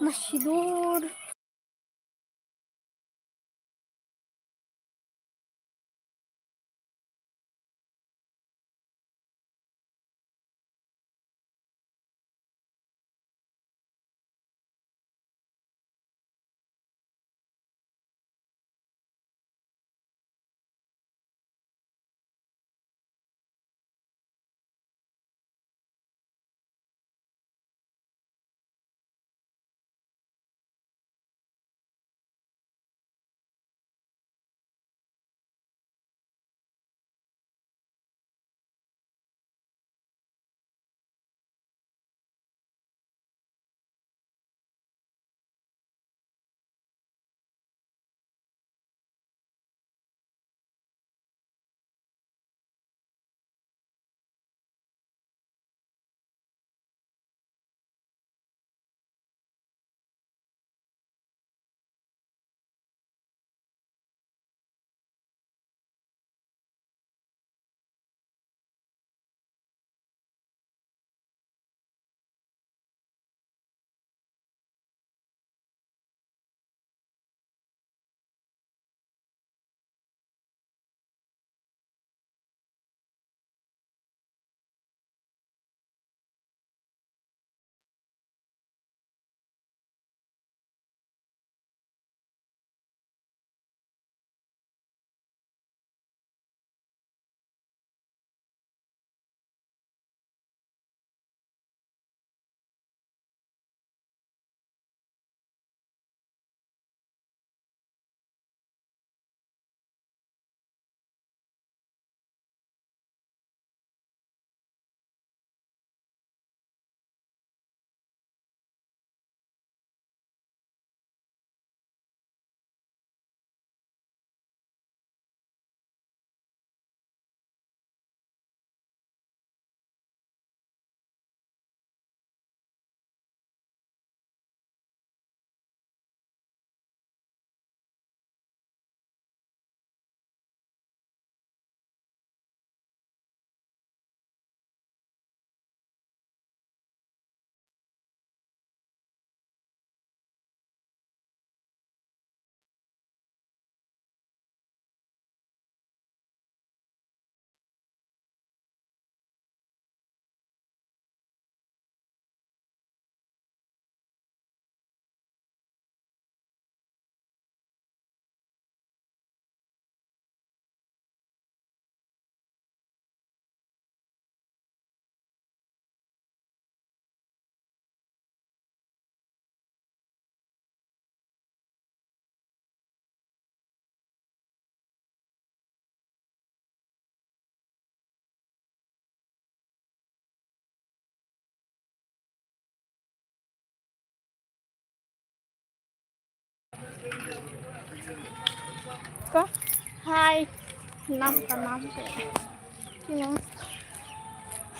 আমার সিঁদুর का हाय नाम का नाम है কি নাম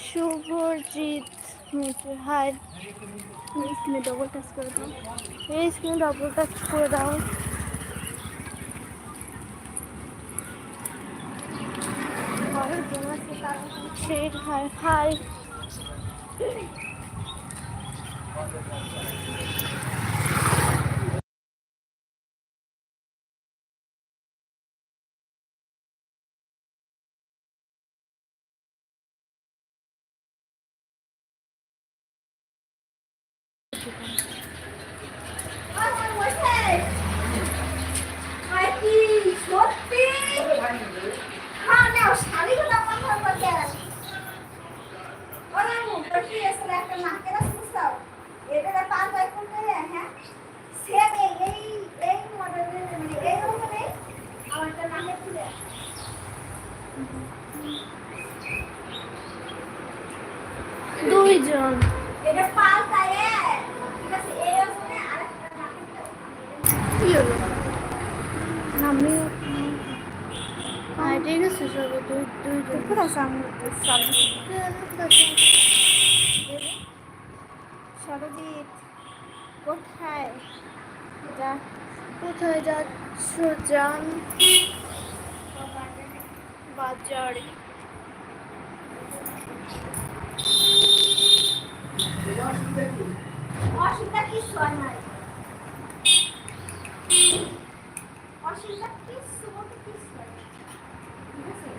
শুভজিৎ মিত্র হাই স্ক্রিনে ডবল টাচ করে দাও এই স্ক্রিনে ডবল টাচ করে দাও সেই হাই হাই সরজিৎ কোথায়? যা কোথায় যাচ্ছ জান? বাজারে। অসুবিধা কিছু হয় অসুবিধা কিছু বলতে কিছু হয় না। ঠিক আছে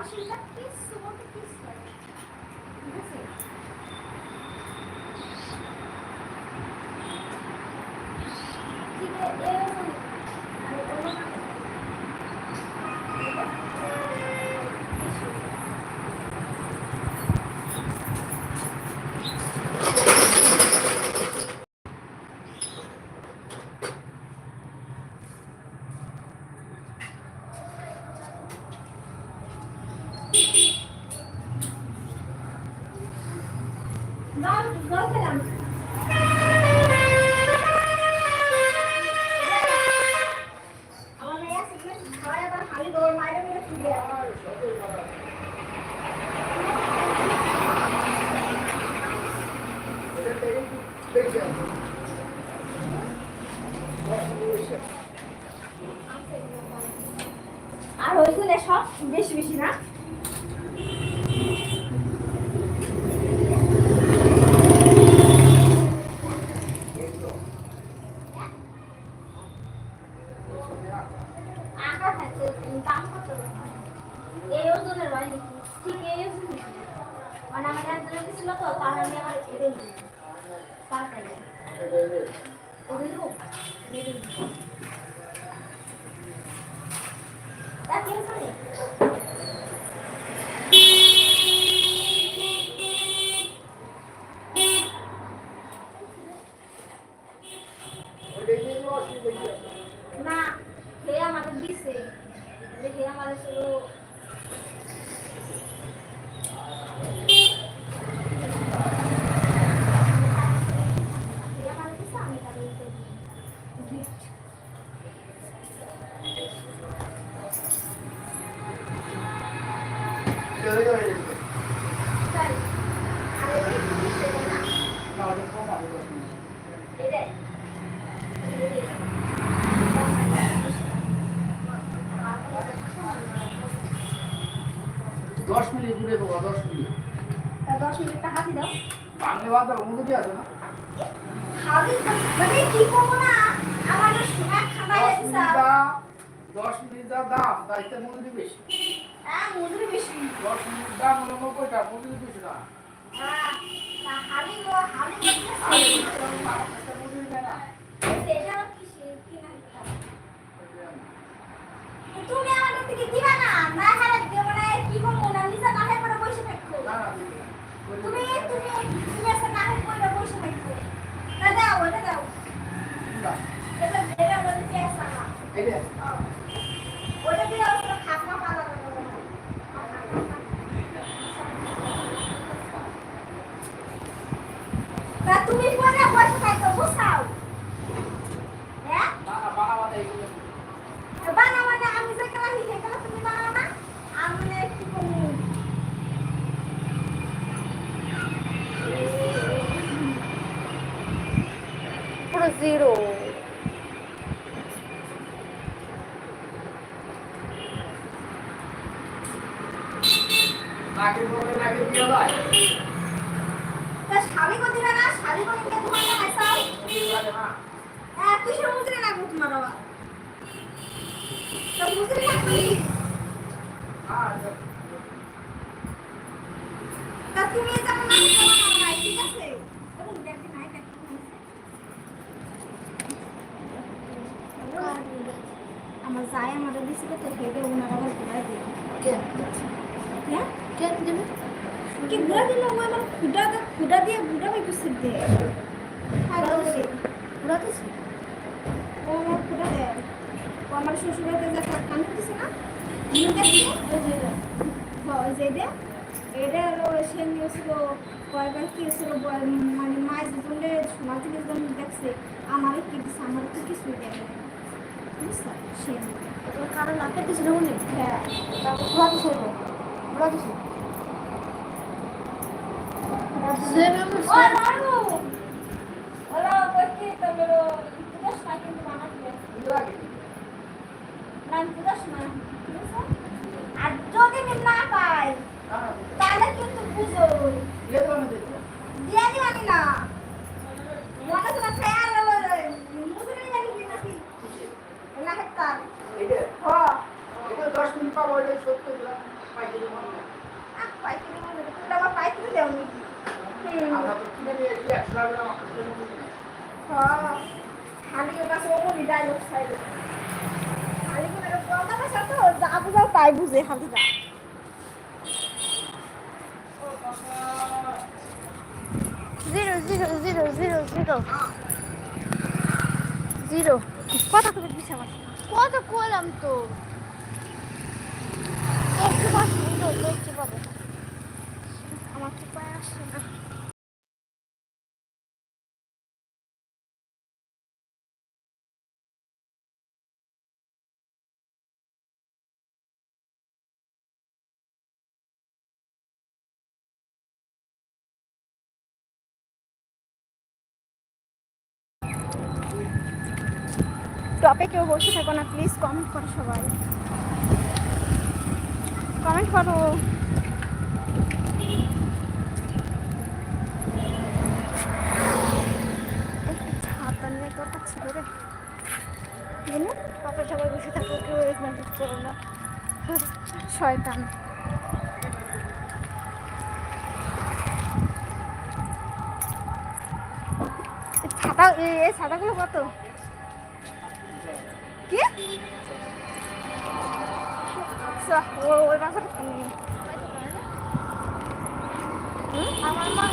অসুবিধা কিছু বলতে কিছু হয় না। ঠিক আছে ঠিক আছে এরকম আর অন্য না। জল জল খেলাম আমার মেয়ে আছে কি খাওয়ার আবার খালি দৌড় মাইরে মেরে ফিরে আর ওইগুলো সব বেশি বেশি না আঁকা থাকে দাম কত এই ওজনের হয় নাকি ঠিক এই ওজনের মানে আমার একজনে দিছিল তো তার আমি আমার এটাই দিই তাড়াতাড়ি ওদের লোক তা কেন করে না হে আমাদের দিছে যে হে আমাদের শুধু হে আমাদের দিছে আমি তাদেরকে গিফট তাই আর এই দিছে না এটাই দশ মিনিট ঘুরে দশ মিনিট। দশ মিনিট টাকা দাও। বাংলা বাদ অনুমতি আছে না মানে কি করব না? আমাদের সোনা খাবাই দশ মিনিট দা দশ মিনিট যা দাম তাইতে মজুরি বেশি। হ্যাঁ মজুরি বেশি। দশ মিনিট দাম হলো নব্বই টাকা মজুরি বেশি না। হ্যাঁ হালি হালি আর করতেছে একটা মজুরি নেয় না সেটা কি সে- কি না তুমি আমাদের থেকে দিবা না না হারে দেবো না কি করব না নিজে না হারে করে বসে থাকব না না দিবে না। ওই তুমি দিবে তুমি তুমি এসে না হারে করে বসে থাকব তা দাও এটা দাও না। এটা এটা বলতে পেঁয়াজ টাকা এই যে, ওটা দিয়ে ওটা খাপনা পালা করব তা তুমি পরে বসে থাকো বুঝাও হ্যাঁ না না বাবা মাথা এইগুলো বানাও মানে আমি যে খেলা শিখে গেলে তুমি বানাও না আমি মানে একটু কমু পুরো জিরো নাকে পড়লে নাকে দিয়ে দেয় তা শাড়ি কো দিবে না শাড়ি কো দিবে তোমার না হাসাও দিয়ে দেয় না হ্যাঁ কিসের মুজরে লাগবে তোমার বাবা তা মুজরে লাগবে হ্যাঁ তা তুমি যেমন আমি তেমন নাই ঠিক আছে এবং দেখি নাই দেখি আমার যায় আমাদের দিছিল তো হেঁটে ওনারা আবার ঘুরাই দিল। হ্যাঁ দেবে কি ঘুরা দিল ও আমার খুঁটা খুঁটা দিয়ে ঘুরা হয়ে। গেছে দে ও আমার খুঁটা দেয়। ও আমার শ্বশুরাতে যে একটা কান দিছে না ওই যে হ্যাঁ, দে এটা হলো সে নিয়েছিল কয়েকবার কি হয়েছিল মানে সোনা থেকে দেখছে। আমার কি আমার তো কিছুই দেয় না বুঝছ সে নিয়ে। তোর কারও নাকে দিছিল উনি হ্যাঁ। তারপর নাম পুরো না ঠিক আছে? আর যদি না পাই তাহলে কিন্তু বুঝো দিয়ে দেবো না দিয়ে দেবো দিয়ে দিবানি না আধা তো কিনে নিয়ে এসে একশো টাকা আমার কাছে দিয়ে দিবি। হ্যাঁ হালিকের কাছে ওরকমই ডায়লগ সাইডে হালিকের কথা ভাষা তো যা বুঝাও তাই বুঝে হালিকা zero zero zero zero zero zero কথা করে দিস আমার কত করলাম তো একটু পাঁচ মিনিট দেখতে পাবো আমার তো পায়ে আসছে না টপে কেউ বসে থাকো না প্লিজ কমেন্ট করো সবাই। কমেন্ট করো। টপে সবাই বসে থাকো কেউ শয়তান। ছাতা এই ছাতাগুলো কত? ওই মাথাটা হুম, আমার মা